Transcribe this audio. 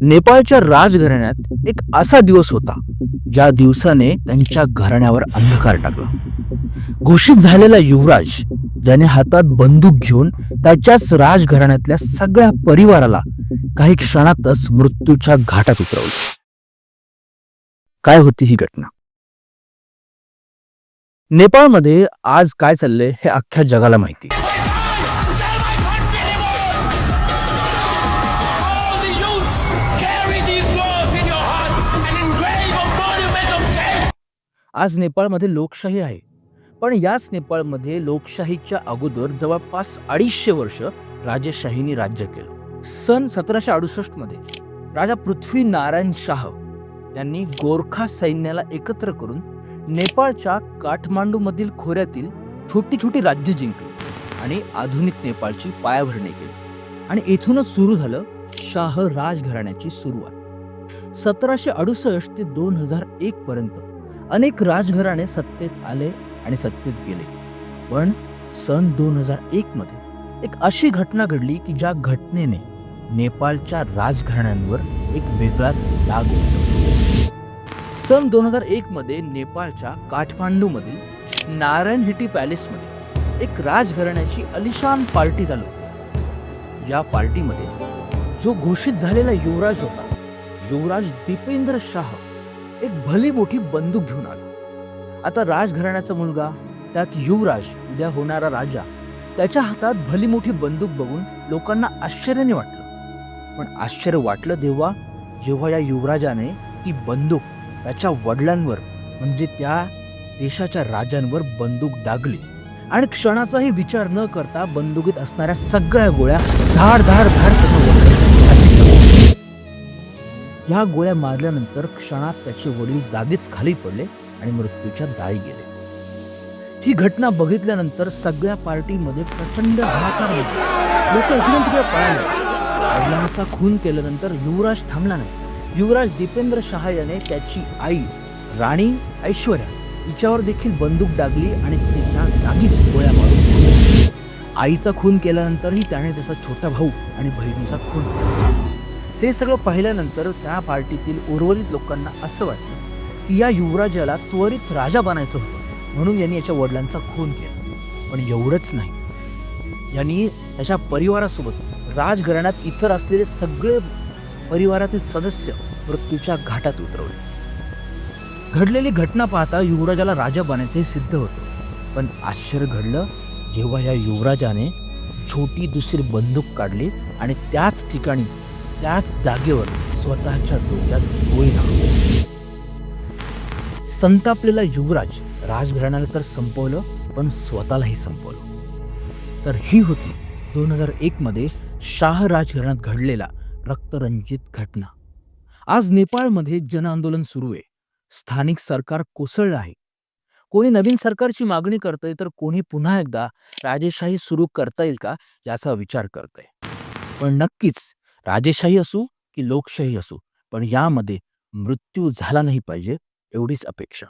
नेपाळच्या राजघराण्यात एक असा दिवस होता ज्या दिवसाने त्यांच्या घराण्यावर अंधकार टाकला. घोषित झालेला युवराज ज्याने हातात बंदूक घेऊन त्याच्याच राजघराण्यातल्या सगळ्या परिवाराला काही क्षणातच मृत्यूच्या घाटात उतरवलं. काय होती ही घटना? नेपाळमध्ये आज काय चाललंय हे अख्ख्या जगाला माहिती आज नेपाळमध्ये लोकशाही आहे. पण याच नेपाळमध्ये लोकशाहीच्या अगोदर जवळपास अडीचशे वर्ष राजेशाहीने राज्य केलं. सन सतराशे अडुसष्टमध्ये राजा पृथ्वी नारायण शाह यांनी गोरखा सैन्याला एकत्र करून नेपाळच्या काठमांडूमधील खोऱ्यातील छोटी छोटी राज्य जिंकली आणि आधुनिक नेपाळची पायाभरणी केली. आणि येथूनच सुरू झालं शाह राजघराण्याची सुरुवात. सतराशे अडुसष्ट ते दोन हजार एक पर्यंत अनेक राजघराणे सत्तेत आले आणि सत्तेत गेले. पण सन दोन हजार एक मध्ये एक अशी घटना घडली की ज्या घटनेने नेपाळच्या राजघराण्यांवर एक वेगळाच डाग सन दोन हजार एक मध्ये नेपाळच्या काठमांडूमधील नारायण हिटी पॅलेसमध्ये एक राजघराण्याची अलिशान पार्टी चालू होती. या पार्टीमध्ये जो घोषित झालेला युवराज होता युवराज दीपेंद्र शाह एक भली मोठी बंदूक घेऊन आलो. आता राजघराण्याचा मुलगा त्यात युवराज उद्या होणारा राजा त्याच्या हातात भली मोठी बंदूक बघून लोकांना आश्चर्याने वाटलं. पण आश्चर्य वाटलं तेव्हा जेव्हा या युवराजाने ती बंदूक त्याच्या वडिलांवर म्हणजे त्या देशाच्या राजांवर बंदूक डागली. आणि क्षणाचाही विचार न करता बंदुकीत असणाऱ्या सगळ्या गोळ्या धाड धाड धाड त्याच्या ह्या गोळ्या मारल्यानंतर क्षणात त्याचे वडील जागीच खाली पडले आणि मृत्यूच्या दारी गेले. ही घटना बघितल्यानंतर सगळ्या पार्टीमध्ये प्रचंड हाहाकार लोक इकडून तिकडे पळाले. वडिलांचा खून केल्यानंतर युवराज थांबला नाही. युवराज दीपेंद्र शहा याने त्याची आई राणी ऐश्वर्या हिच्यावर देखील बंदूक डागली आणि तिचा जागीच गोळ्या मारून आईचा खून केल्यानंतरही त्याने त्याचा छोटा भाऊ आणि बहिणीचा खून केला. हे सगळं पाहिल्यानंतर त्या पार्टीतील उर्वरित लोकांना असं वाटलं की या युवराजाला त्वरित राजा बनायचं होतं म्हणून यांनी याच्या वडिलांचा खून केला. पण एवढंच नाही. यांनी त्याच्या परिवारासोबत राजघराण्यात इतर असलेले सगळे परिवारातील सदस्य मृत्यूच्या घाटात उतरवले. घडलेली घटना पाहता युवराजाला राजा बनायचे सिद्ध होतं. पण आश्चर्य घडलं जेव्हा या युवराजाने छोटी दुसरी बंदूक काढली आणि त्याच ठिकाणी त्याच जागेवर स्वतःच्या डोक्यात गोळी झाडू. संतापलेला युवराज राजघराण्याला तर संपवलं पण स्वतःलाही संपवलं. तर ही होती दोन हजार एक मध्ये शाह राजघराण्यात घडलेला रक्तरंजित घटना. आज नेपाळमध्ये जन आंदोलन सुरू आहे. स्थानिक सरकार कोसळलं आहे. कोणी नवीन सरकारची मागणी करतंय तर कोणी पुन्हा एकदा राजेशाही सुरू करता येईल का याचा विचार करतंय. पण नक्कीच राजेशाही असू की लोकशाही असू पण यामध्ये मृत्यू झाला नाही पाहिजे एवढीच अपेक्षा.